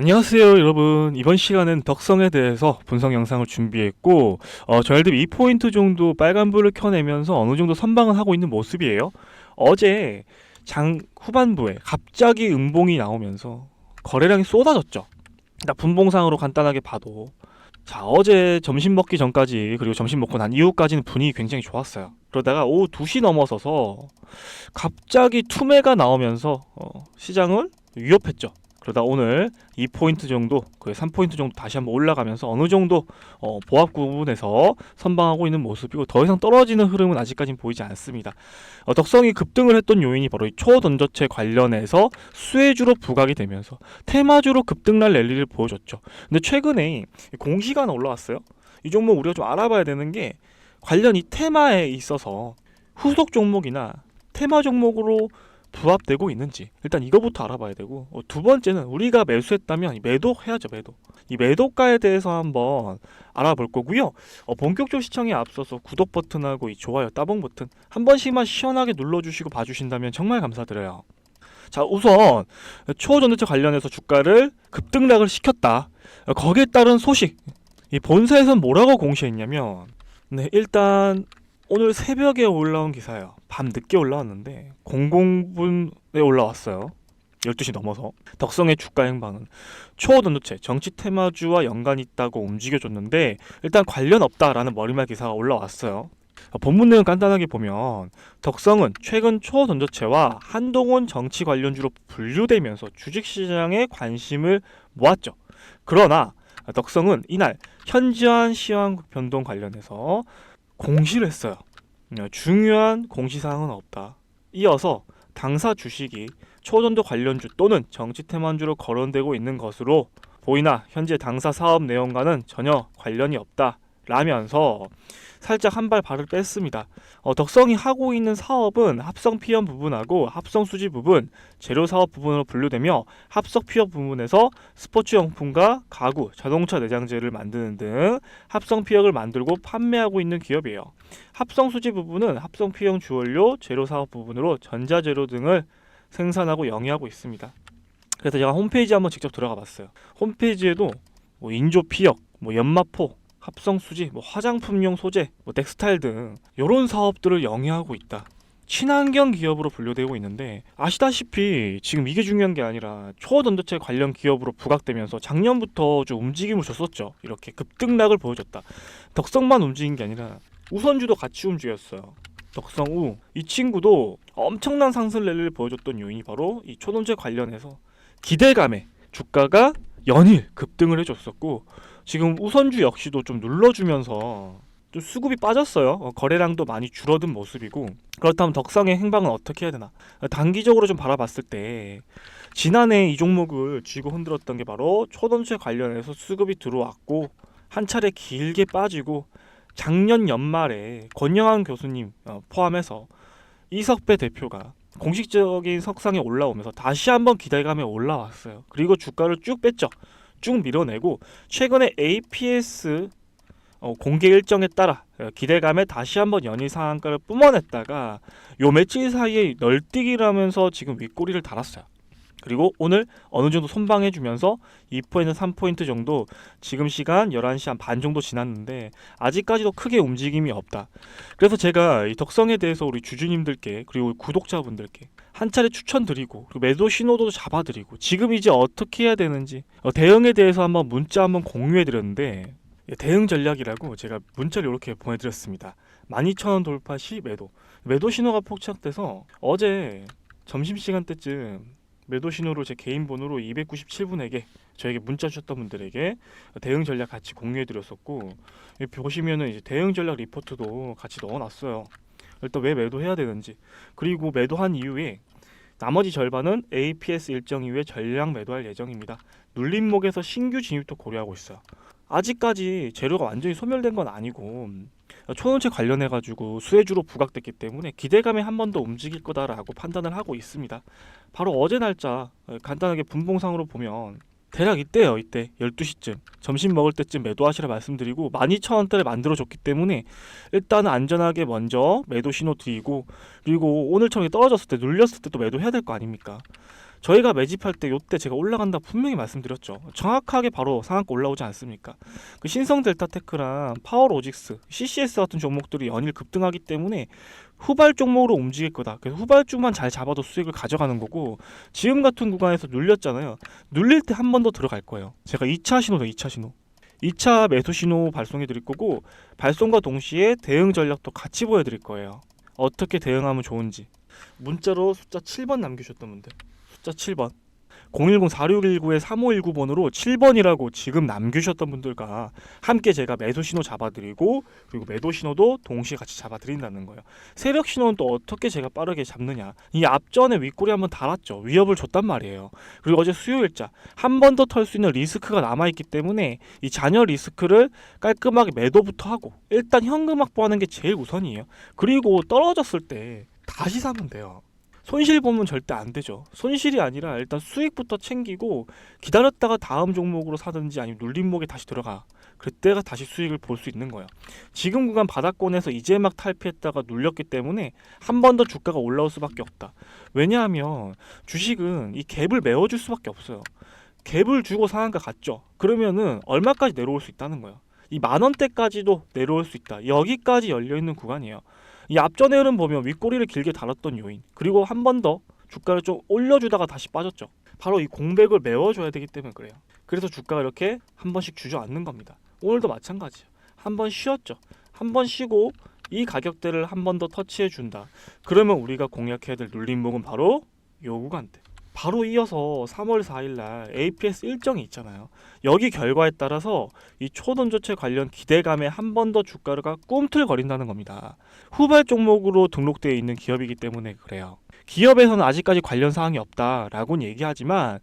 안녕하세요 여러분. 이번 시간은 덕성에 대해서 분석 영상을 준비했고 어, 저희들이 2포인트 정도 빨간불을 켜내면서 어느 정도 선방을 하고 있는 모습이에요. 어제 장 후반부에 갑자기 음봉이 나오면서 거래량이 쏟아졌죠. 나 분봉상으로 간단하게 봐도. 자 어제 점심 먹기 전까지 그리고 점심 먹고 난 이후까지는 분위기 굉장히 좋았어요. 그러다가 오후 2시 넘어서서 갑자기 투매가 나오면서 어, 시장을 위협했죠 그러다 오늘 2포인트 정도, 그 3포인트 정도 다시 한번 올라가면서 어느 정도 어, 보합 구분에서 선방하고 있는 모습이고 더 이상 떨어지는 흐름은 아직까지는 보이지 않습니다. 어, 덕성이 급등을 했던 요인이 바로 이 초던저체 관련해서 수혜주로 부각이 되면서 테마주로 급등날 랠리를 보여줬죠. 근데 최근에 공시가 올라왔어요. 이 종목 우리가 좀 알아봐야 되는 게 관련 이 테마에 있어서 후속 종목이나 테마 종목으로 부합되고 있는지 일단 이거부터 알아봐야 되고 어, 두 번째는 우리가 매수했다면 이 매도해야죠 매도. 이 매도가에 대해서 한번 알아볼 거고요. 어, 본격적 시청에 앞서서 구독 버튼하고 이 좋아요 따봉 버튼 한 번씩만 시원하게 눌러주시고 봐주신다면 정말 감사드려요. 자 우선 초전도체 관련해서 주가를 급등락을 시켰다. 어, 거기에 따른 소식. 이 본사에서는 뭐라고 공시했냐면 네 일단 오늘 새벽에 올라온 기사예요. 밤 늦게 올라왔는데 00분에 올라왔어요. 12시 넘어서 덕성의 주가 행방은 초전도체 정치 테마주와 연관이 있다고 움직여줬는데 일단 관련 없다라는 머리말 기사가 올라왔어요. 본문 내용 간단하게 보면 덕성은 최근 초전도체와 한동훈 정치 관련주로 분류되면서 주식시장에 관심을 모았죠. 그러나 덕성은 이날 현지환 시황 변동 관련해서 공시를 했어요. 어, 중요한 공시사항은 없다. 이어서 당사 주식이 초전도 관련주 또는 정치 테마주로 거론되고 있는 것으로 보이나 현재 당사 사업 내용과는 전혀 관련이 없다. 라면서 살짝 한 발 발을 뺐습니다. 어, 덕성이 하고 있는 사업은 합성 피연 부분하고 합성 수지 부분, 재료 사업 부분으로 분류되며 합성 피연 부분에서 스포츠 용품과 가구, 자동차 내장재를 만드는 등 합성 피혁을 만들고 판매하고 있는 기업이에요. 합성 수지 부분은 합성 피형 주원료, 재료 사업 부분으로 전자 재료 등을 생산하고 영위하고 있습니다. 그래서 제가 홈페이지 한번 직접 들어가 봤어요. 홈페이지에도 뭐 인조 피혁, 뭐 연마포, 합성 수지, 뭐 화장품용 소재, 뭐 텍스타일 등 이런 사업들을 영위하고 있다. 친환경 기업으로 분류되고 있는데 아시다시피 지금 이게 중요한 게 아니라 초전도체 관련 기업으로 부각되면서 작년부터 좀 움직임을 줬었죠. 이렇게 급등락을 보여줬다. 덕성만 움직인 게 아니라 우선주도 같이 움직였어요. 덕성우 이 친구도 엄청난 상승 랠리를 보여줬던 요인이 바로 이 초전도체 관련해서 기대감에 주가가 연일 급등을 해줬었고 지금 우선주 역시도 좀 눌러주면서 좀 수급이 빠졌어요. 어, 거래량도 많이 줄어든 모습이고 그렇다면 덕성의 행방은 어떻게 해야 되나? 단기적으로 좀 바라봤을 때 지난해 이 종목을 쥐고 흔들었던 게 바로 초던체 관련해서 수급이 들어왔고 한 차례 길게 빠지고 작년 연말에 권영환 교수님 어, 포함해서 이석배 대표가 공식적인 석상에 올라오면서 다시 한번 기대감에 올라왔어요. 그리고 주가를 쭉 뺐죠. 쭉 밀어내고 최근에 APS 어, 공개 일정에 따라 어, 기대감에 다시 한번 연일 상한가를 뿜어냈다가 요 며칠 사이에 널뛰기라면서 지금 윗꼬리를 달았어요. 그리고 오늘 어느 정도 선방해 주면서 2포인트, 3포인트 정도 지금 시간 11시 한 반 정도 지났는데 아직까지도 크게 움직임이 없다. 그래서 제가 이 덕성에 대해서 우리 주주님들께 그리고 구독자분들께 한 차례 추천드리고 그리고 매도 신호도 잡아드리고 지금 이제 어떻게 해야 되는지 어, 대응에 대해서 한번 문자 한번 공유해 드렸는데 예, 대응 전략이라고 제가 문자를 이렇게 보내드렸습니다. 12,000원 돌파 시 매도. 매도 신호가 포착돼서 어제 점심시간 때쯤 매도 신호로 제 개인 번호로 297분에게 저에게 문자 주셨던 분들에게 대응 전략 같이 공유해 드렸었고 보시면은 이제 대응 전략 리포트도 같이 넣어놨어요. 일단 왜 매도해야 되는지 그리고 매도한 이후에 나머지 절반은 APS 일정 이후에 전량 매도할 예정입니다. 눌림목에서 신규 진입도 고려하고 있어요. 아직까지 재료가 완전히 소멸된 건 아니고 초원체 관련해 가지고 수혜주로 부각됐기 때문에 기대감에 한 번 더 움직일 거다라고 판단을 하고 있습니다. 바로 어제 날짜 간단하게 분봉상으로 보면 대략 이때요 이때. 12시쯤. 점심 먹을 때쯤 매도하시라 말씀드리고 12,000원대를 만들어 줬기 때문에 일단 안전하게 먼저 매도 신호 드리고 그리고 오늘처럼 떨어졌을 때 눌렸을 때 또 매도해야 될 거 아닙니까 저희가 매집할 때 요때 제가 올라간다 분명히 말씀드렸죠. 정확하게 바로 상한가 올라오지 않습니까? 그 신성 델타 테크랑 파워 로직스, CCS 같은 종목들이 연일 급등하기 때문에 후발 종목으로 움직일 거다. 그래서 후발주만 잘 잡아도 수익을 가져가는 거고 지금 같은 구간에서 눌렸잖아요. 눌릴 때 한 번 더 들어갈 거예요. 제가 2차 신호다 2차 신호. 2차 매수 신호 발송해 드릴 거고 발송과 동시에 대응 전략도 같이 보여 드릴 거예요. 어떻게 대응하면 좋은지. 문자로 숫자 7번 남기셨던 분들. 숫자 7번. 010-4619-3519번으로 7번이라고 지금 남기셨던 분들과 함께 제가 매수 신호 잡아드리고 그리고 매도 신호도 동시에 같이 잡아드린다는 거예요. 세력 신호는 또 어떻게 제가 빠르게 잡느냐. 이 앞전에 윗꼬리 한번 달았죠. 위협을 줬단 말이에요. 그리고 어제 수요일자 한 번 더 털 수 있는 리스크가 남아있기 때문에 이 잔여 리스크를 깔끔하게 매도부터 하고 일단 현금 확보하는 게 제일 우선이에요. 그리고 떨어졌을 때 다시 사면 돼요. 손실 보면 절대 안 되죠. 손실이 아니라 일단 수익부터 챙기고 기다렸다가 다음 종목으로 사든지 아니면 눌림목에 다시 들어가. 그때가 다시 수익을 볼 수 있는 거예요. 지금 구간 바닥권에서 이제 막 탈피했다가 눌렸기 때문에 한 번 더 주가가 올라올 수밖에 없다. 왜냐하면 주식은 이 갭을 메워줄 수밖에 없어요. 갭을 주고 상한가 갔죠. 그러면은 얼마까지 내려올 수 있다는 거예요. 이 만 원대까지도 내려올 수 있다. 여기까지 열려 있는 구간이에요. 이 앞전의 흐름 보면 윗꼬리를 길게 달았던 요인 그리고 한 번 더 주가를 좀 올려주다가 다시 빠졌죠. 바로 이 공백을 메워줘야 되기 때문에 그래요. 그래서 주가가 이렇게 한 번씩 주저앉는 겁니다. 오늘도 마찬가지예요. 한 번 쉬었죠. 한 번 쉬고 이 가격대를 한 번 더 터치해 준다. 그러면 우리가 공략해야 될 눌림목은 바로 요 구간대. 바로 이어서 3월 4일 날 APS 일정이 있잖아요. 여기 결과에 따라서 이 초던조체 관련 기대감에 한 번 더 주가가 꿈틀거린다는 겁니다. 후발 종목으로 등록되어 있는 기업이기 때문에 그래요. 기업에서는 아직까지 관련 사항이 없다라고는 얘기하지만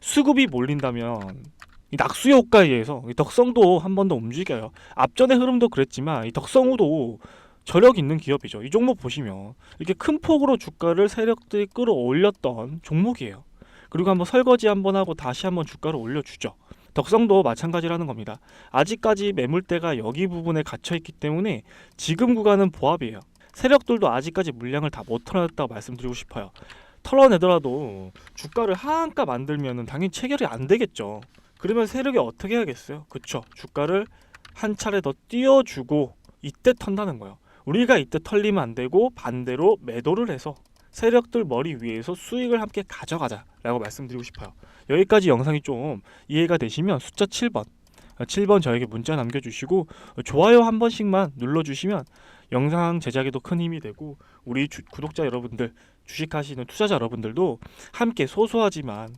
수급이 몰린다면 이 낙수 효과에 의해서 이 덕성도 한 번 더 움직여요. 앞전의 흐름도 그랬지만 이 덕성우도 저력 있는 기업이죠. 이 종목 보시면 이렇게 큰 폭으로 주가를 세력들이 끌어올렸던 종목이에요. 그리고 한번 설거지 한번 하고 다시 한번 주가를 올려주죠. 덕성도 마찬가지라는 겁니다. 아직까지 매물대가 여기 부분에 갇혀 있기 때문에 지금 구간은 보합이에요. 세력들도 아직까지 물량을 다 못 털어냈다고 말씀드리고 싶어요. 털어내더라도 주가를 하한가 만들면은 당연히 체결이 안 되겠죠. 그러면 세력이 어떻게 해야겠어요? 그쵸? 주가를 한 차례 더 띄워주고 이때 턴다는 거예요. 우리가 이때 털리면 안 되고 반대로 매도를 해서 세력들 머리 위에서 수익을 함께 가져가자 라고 말씀드리고 싶어요. 여기까지 영상이 좀 이해가 되시면 숫자 7번 7번 저에게 문자 남겨주시고 좋아요 한 번씩만 눌러주시면 영상 제작에도 큰 힘이 되고 우리 주- 구독자 여러분들 주식하시는 투자자 여러분들도 함께 소소하지만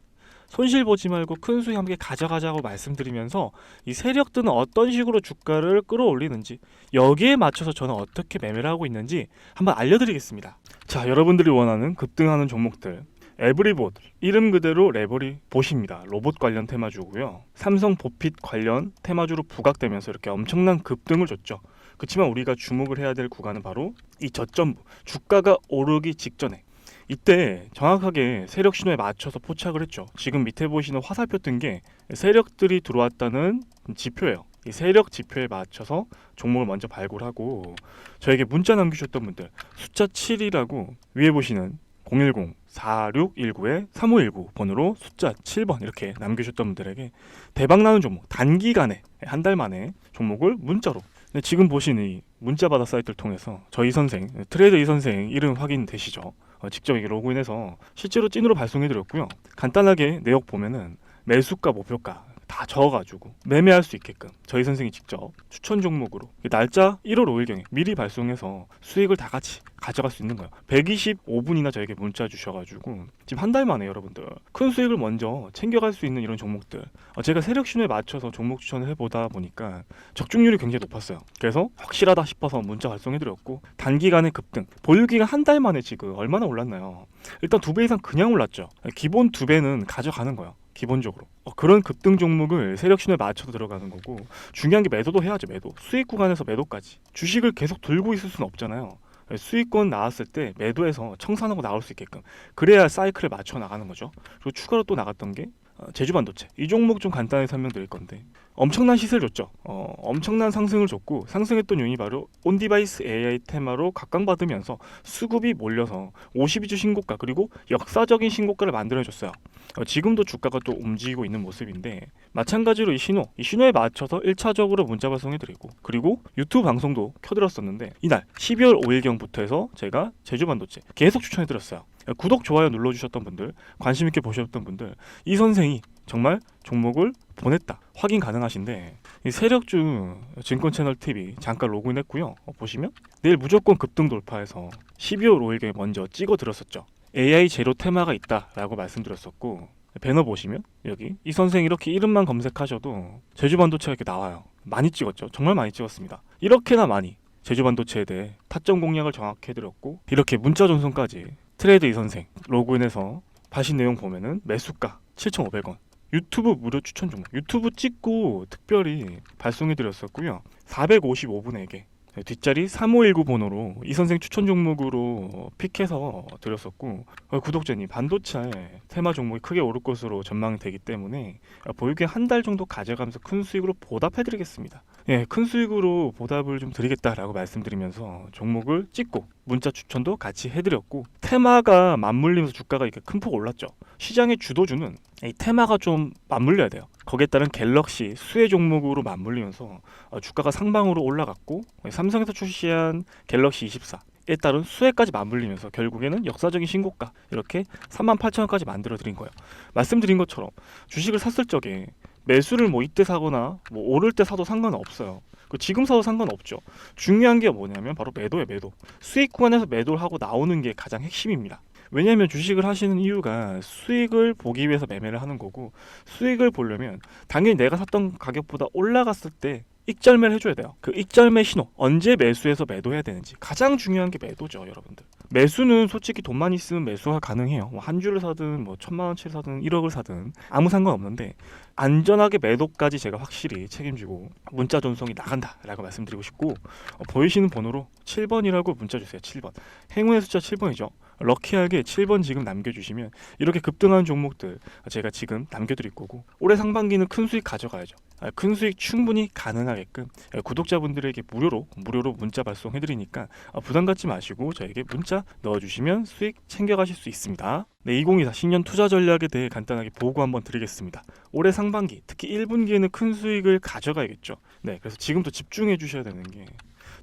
손실 보지 말고 큰 수익 함께 가져가자고 말씀드리면서 이 세력들은 어떤 식으로 주가를 끌어올리는지 여기에 맞춰서 저는 어떻게 매매를 하고 있는지 한번 알려드리겠습니다. 자, 여러분들이 원하는 급등하는 종목들 에브리봇 이름 그대로 레버리 보십니다. 로봇 관련 테마주고요. 삼성 보핏 관련 테마주로 부각되면서 이렇게 엄청난 급등을 줬죠. 그렇지만 우리가 주목을 해야 될 구간은 바로 이 저점부 주가가 오르기 직전에 이때 정확하게 세력 신호에 맞춰서 포착을 했죠. 지금 밑에 보시는 화살표 뜬 게 세력들이 들어왔다는 지표예요. 이 세력 지표에 맞춰서 종목을 먼저 발굴하고 저에게 문자 남기셨던 분들 숫자 7이라고 위에 보시는 010 4619에 3519 번호로 숫자 7번 이렇게 남겨주셨던 분들에게 대박 나는 종목 단기간에 한 달 만에 종목을 문자로 네, 지금 보시는 이 문자 바다 사이트를 통해서 저희 선생 트레이더 이 선생 이름 확인되시죠? 어, 직접 이게 로그인해서 실제로 찐으로 발송해드렸고요. 간단하게 내역 보면은 매수가 목표가 다 적어가지고 매매할 수 있게끔 저희 선생이 직접 추천 종목으로 날짜 1월 5일경에 미리 발송해서 수익을 다 같이 가져갈 수 있는 거예요. 125분이나 저에게 문자 주셔가지고 지금 한 달 만에 여러분들 큰 수익을 먼저 챙겨갈 수 있는 이런 종목들 어, 제가 세력 신호에 맞춰서 종목 추천을 해보다 보니까 적중률이 굉장히 높았어요. 그래서 확실하다 싶어서 문자 발송해드렸고 단기간에 급등 보유기간 한 달 만에 지금 얼마나 올랐나요? 일단 두 배 이상 그냥 올랐죠. 기본 두 배는 가져가는 거예요. 기본적으로. 어, 그런 급등 종목을 세력 신호에 맞춰서 들어가는 거고 중요한 게 매도도 해야죠 매도. 수익 구간에서 매도까지. 주식을 계속 들고 있을 수는 없잖아요. 수익권 나왔을 때 매도해서 청산하고 나올 수 있게끔 그래야 사이클을 맞춰 나가는 거죠. 그리고 추가로 또 나갔던 게 어, 제주반도체. 이 종목 좀 간단히 설명드릴 건데 엄청난 시세를 줬죠. 어, 엄청난 상승을 줬고 상승했던 요인이 바로 온디바이스 AI 테마로 각광받으면서 수급이 몰려서 52주 신고가 그리고 역사적인 신고가를 만들어줬어요. 어, 지금도 주가가 또 움직이고 있는 모습인데 마찬가지로 이 신호, 이 신호에 맞춰서 1차적으로 문자 발송해드리고 그리고 유튜브 방송도 켜드렸었는데 이날 12월 5일경부터 해서 제가 제주반도체 계속 추천해드렸어요. 구독, 좋아요 눌러주셨던 분들, 관심 있게 보셨던 분들, 이 선생이 정말 종목을 보냈다 확인 가능하신데 이 세력주 증권 채널 TV 잠깐 로그인했고요. 어, 보시면 내일 무조건 급등 돌파해서 12월 5일경에 먼저 찍어 드렸었죠. AI 제로 테마가 있다라고 말씀드렸었고 배너 보시면 여기 이 선생 이렇게 이름만 검색하셔도 제주 반도체가 이렇게 나와요. 많이 찍었죠. 정말 많이 찍었습니다. 이렇게나 많이 제주 반도체에 대해 타점 공략을 정확히 해드렸고 이렇게 문자 전송까지 트레이드 이 선생 로그인해서 봐신 내용 보면은 매수가 7,500원 유튜브 무료 추천 종목. 유튜브 찍고 특별히 발송해 드렸었고요. 455분에게 뒷자리 3519 번호로 이 선생 추천 종목으로 픽해서 드렸었고 어, 구독자님 반도체 테마 종목이 크게 오를 것으로 전망이 되기 때문에 보유기 한 달 정도 가져가면서 큰 수익으로 보답해 드리겠습니다 예, 큰 수익으로 보답을 좀 드리겠다라고 말씀드리면서 종목을 찍고 문자 추천도 같이 해드렸고 테마가 맞물리면서 주가가 이렇게 큰 폭 올랐죠. 시장의 주도주는 이 테마가 좀 맞물려야 돼요. 거기에 따른 갤럭시 수혜 종목으로 맞물리면서 어, 주가가 상방으로 올라갔고 삼성에서 출시한 갤럭시 24 에 따른 수혜까지 맞물리면서 결국에는 역사적인 신고가 이렇게 38,000원까지 만들어 드린 거예요. 말씀드린 것처럼 주식을 샀을 적에 매수를 뭐 이때 사거나 뭐 오를 때 사도 상관없어요. 그 지금 사도 상관없죠. 중요한 게 뭐냐면 바로 매도에 매도. 수익 구간에서 매도를 하고 나오는 게 가장 핵심입니다. 왜냐하면 주식을 하시는 이유가 수익을 보기 위해서 매매를 하는 거고 수익을 보려면 당연히 내가 샀던 가격보다 올라갔을 때 익절매를 해줘야 돼요. 그 익절매 신호 언제 매수해서 매도해야 되는지 가장 중요한 게 매도죠, 여러분들. 매수는 솔직히 돈만 있으면 매수가 가능해요. 뭐 한 주를 사든 뭐 천만 원치를 사든 1억을 사든 아무 상관 없는데 안전하게 매도까지 제가 확실히 책임지고 문자 전송이 나간다라고 말씀드리고 싶고 어, 보이시는 번호로 7번이라고 문자 주세요. 7번. 행운의 숫자 7번이죠. 럭키하게 7번 지금 남겨주시면 이렇게 급등한 종목들 제가 지금 남겨드릴 거고 올해 상반기는 큰 수익 가져가야죠. 아, 큰 수익 충분히 가능하게끔 아, 구독자분들에게 무료로 무료로 문자 발송해드리니까 아, 부담 갖지 마시고 저에게 문자 넣어주시면 수익 챙겨가실 수 있습니다. 네, 2024 신년 투자 전략에 대해 간단하게 보고 한번 드리겠습니다. 올해 상반기 특히 1분기에는 큰 수익을 가져가야겠죠. 네, 그래서 지금도 집중해 주셔야 되는 게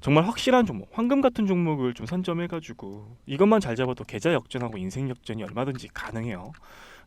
정말 확실한 종목, 황금 같은 종목을 좀 선점해가지고 이것만 잘 잡아도 계좌 역전하고 인생 역전이 얼마든지 가능해요.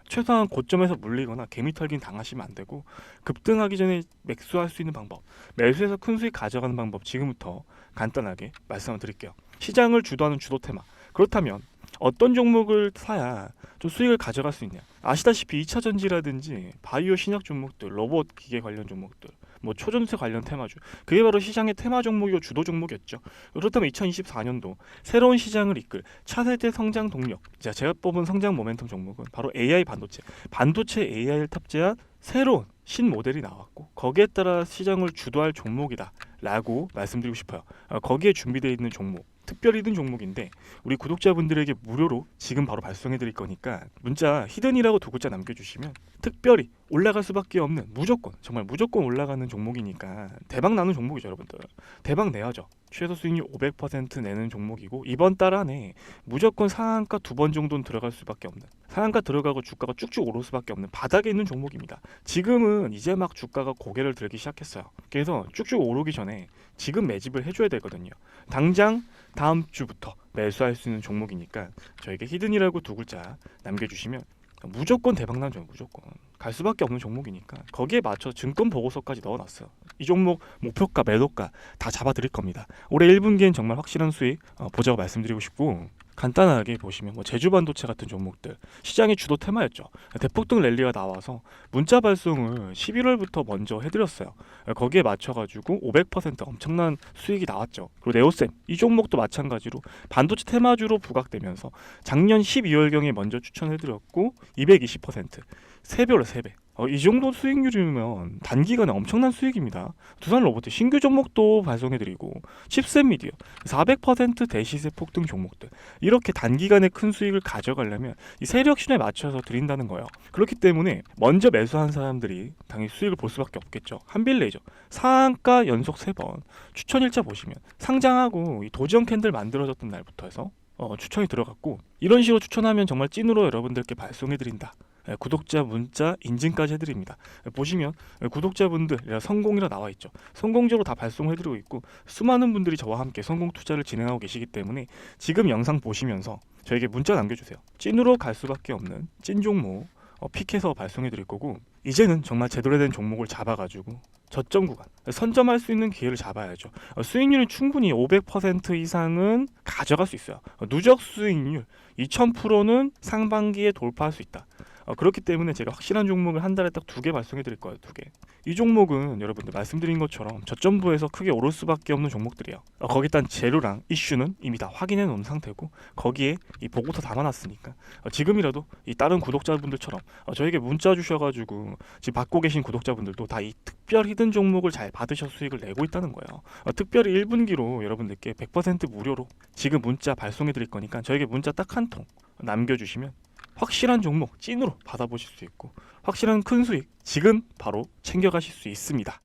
최소한 고점에서 물리거나 개미 털긴 당하시면 안 되고 급등하기 전에 매수할 수 있는 방법, 매수해서 큰 수익 가져가는 방법 지금부터 간단하게 말씀을 드릴게요. 시장을 주도하는 주도 테마. 그렇다면 어떤 종목을 사야 좀 수익을 가져갈 수 있냐? 아시다시피 2차 전지라든지 바이오 신약 종목들, 로봇 기계 관련 종목들, 뭐 초전세 관련 테마주. 그게 바로 시장의 테마 종목이고 주도 종목이었죠. 그렇다면 2024년도 새로운 시장을 이끌 차세대 성장 동력. 자, 제가 뽑은 성장 모멘텀 종목은 바로 AI 반도체. 반도체 AI를 탑재한 새로운 신 모델이 나왔고 거기에 따라 시장을 주도할 종목이다라고 말씀드리고 싶어요. 어, 거기에 준비되어 있는 종목 특별히 든 종목인데 우리 구독자분들에게 무료로 지금 바로 발송해 드릴 거니까 문자 히든이라고 두 글자 남겨주시면 특별히 올라갈 수밖에 없는 무조건 정말 무조건 올라가는 종목이니까 대박 나는 종목이죠 여러분들. 대박 내야죠. 최소 수익률 500% 내는 종목이고 이번 달 안에 무조건 상한가 두 번 정도는 들어갈 수밖에 없는 상한가 들어가고 주가가 쭉쭉 오를 수밖에 없는 바닥에 있는 종목입니다. 지금은 이제 막 주가가 고개를 들기 시작했어요. 그래서 쭉쭉 오르기 전에 지금 매집을 해줘야 되거든요. 당장 다음 주부터 매수할 수 있는 종목이니까 저에게 히든이라고 두 글자 남겨주시면 무조건 종목 무조건 갈 수밖에 없는 종목이니까 거기에 맞춰 증권 보고서까지 넣어놨어요. 이 종목 목표가 매도가 다 잡아드릴 겁니다. 올해 1분기엔 정말 확실한 수익 어, 보자고 말씀드리고 싶고 간단하게 보시면 뭐 제주 반도체 같은 종목들 시장의 주도 테마였죠. 대폭등 랠리가 나와서 문자 발송을 11월부터 먼저 해드렸어요. 거기에 맞춰가지고 500% 엄청난 수익이 나왔죠. 그리고 네오셈 이 종목도 마찬가지로 반도체 테마주로 부각되면서 작년 12월경에 먼저 추천해드렸고 220% 3배로 3배 어, 이 정도 수익률이면 단기간에 엄청난 수익입니다. 두산 로보트 신규 종목도 발송해드리고 칩셋 미디어 400% 대시세 폭등 종목들 이렇게 단기간에 큰 수익을 가져가려면 이 세력순에 맞춰서 드린다는 거예요. 그렇기 때문에 먼저 매수한 사람들이 당연히 수익을 볼 수밖에 없겠죠. 한빌레이저 상한가 연속 세번 추천 일자 보시면 상장하고 이 도지형 캔들 만들어졌던 날부터 해서 어, 추천이 들어갔고 이런 식으로 추천하면 정말 찐으로 여러분들께 발송해드린다. 예, 구독자 문자 인증까지 해드립니다. 예, 보시면 예, 구독자분들 성공이라 나와 있죠. 성공적으로 다 발송해드리고 있고 수많은 분들이 저와 함께 성공 투자를 진행하고 계시기 때문에 지금 영상 보시면서 저에게 문자 남겨주세요. 찐으로 갈 수밖에 없는 찐 종목 어, 픽해서 발송해드릴 거고 이제는 정말 제대로 된 종목을 잡아가지고 저점 구간 선점할 수 있는 기회를 잡아야죠. 어, 수익률이 충분히 500% 이상은 가져갈 수 있어요. 어, 누적 수익률 2000%는 상반기에 돌파할 수 있다. 어, 그렇기 때문에 제가 확실한 종목을 한 달에 딱 두 개 발송해 드릴 거예요. 두 개. 이 종목은 여러분들 말씀드린 것처럼 저점부에서 크게 오를 수밖에 없는 종목들이에요. 어, 거기 딴 재료랑 이슈는 이미 다 확인해 놓은 상태고 거기에 이 보고서 담아놨으니까 어, 지금이라도 이 다른 구독자분들처럼 어, 저에게 문자 주셔가지고 지금 받고 계신 구독자분들도 다 이 특별 히든 종목을 잘 받으셔 수익을 내고 있다는 거예요. 어, 특별히 1분기로 여러분들께 100% 무료로 지금 문자 발송해 드릴 거니까 저에게 문자 딱 한 통 남겨주시면 확실한 종목 찐으로 받아보실 수 있고 확실한 큰 수익 지금 바로 챙겨가실 수 있습니다.